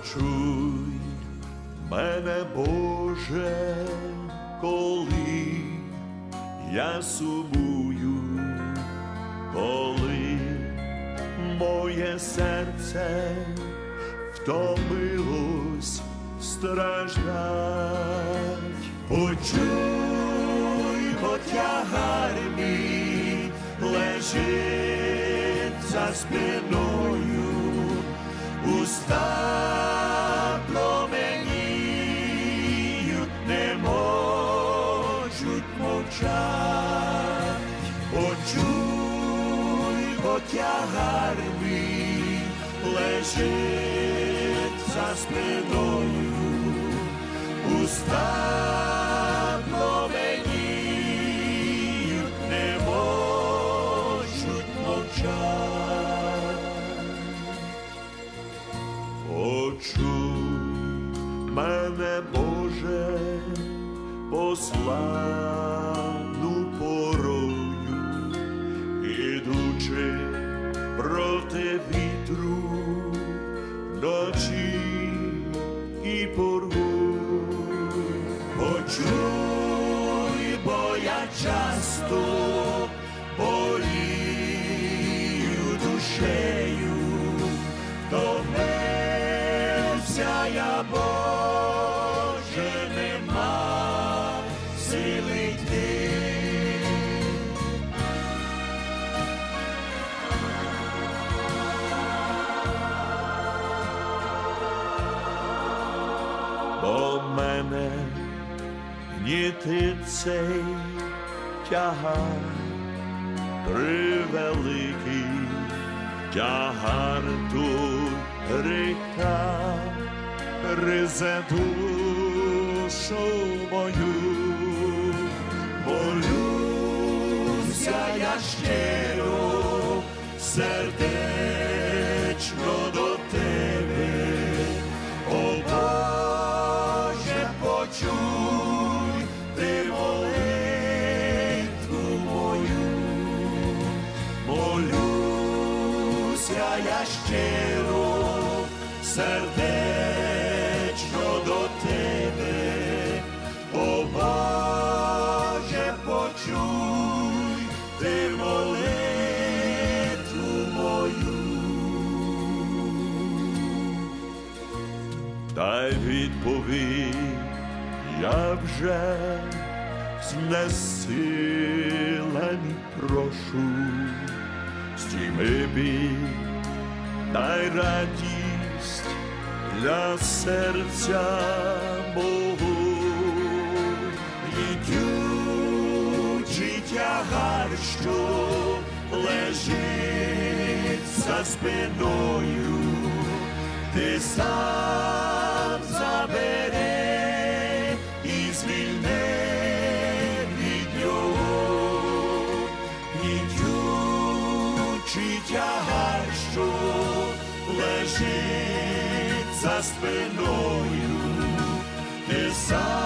почуй мене, Боже, коли я сумую, коли моє серце втомилось страждать, почуй, потягар мій лежить за спиною. Уста Бо мій лежить за спиною, уста пламеніють, не можуть мовчать. Почуй мене, Боже, послану ідучи проти вітру ночі і порву. Почуй, бо я часто болію душею, втомився я, Боже, гнітить цей тягар, превеликий тягар тут гріха, ризе душу мою, молюся я щиро, сердечно я щиро, сердечно до тебе, о Боже, почуй ти молитву мою. Дай відповідь, я вже знесилений прошу, стійми бій, дай радість для серця мого, Ідючий тягар, що лежить за спиною. Ти сам забере і звільне від нього, Ідючий тягар, що лежить за спиною, ти сам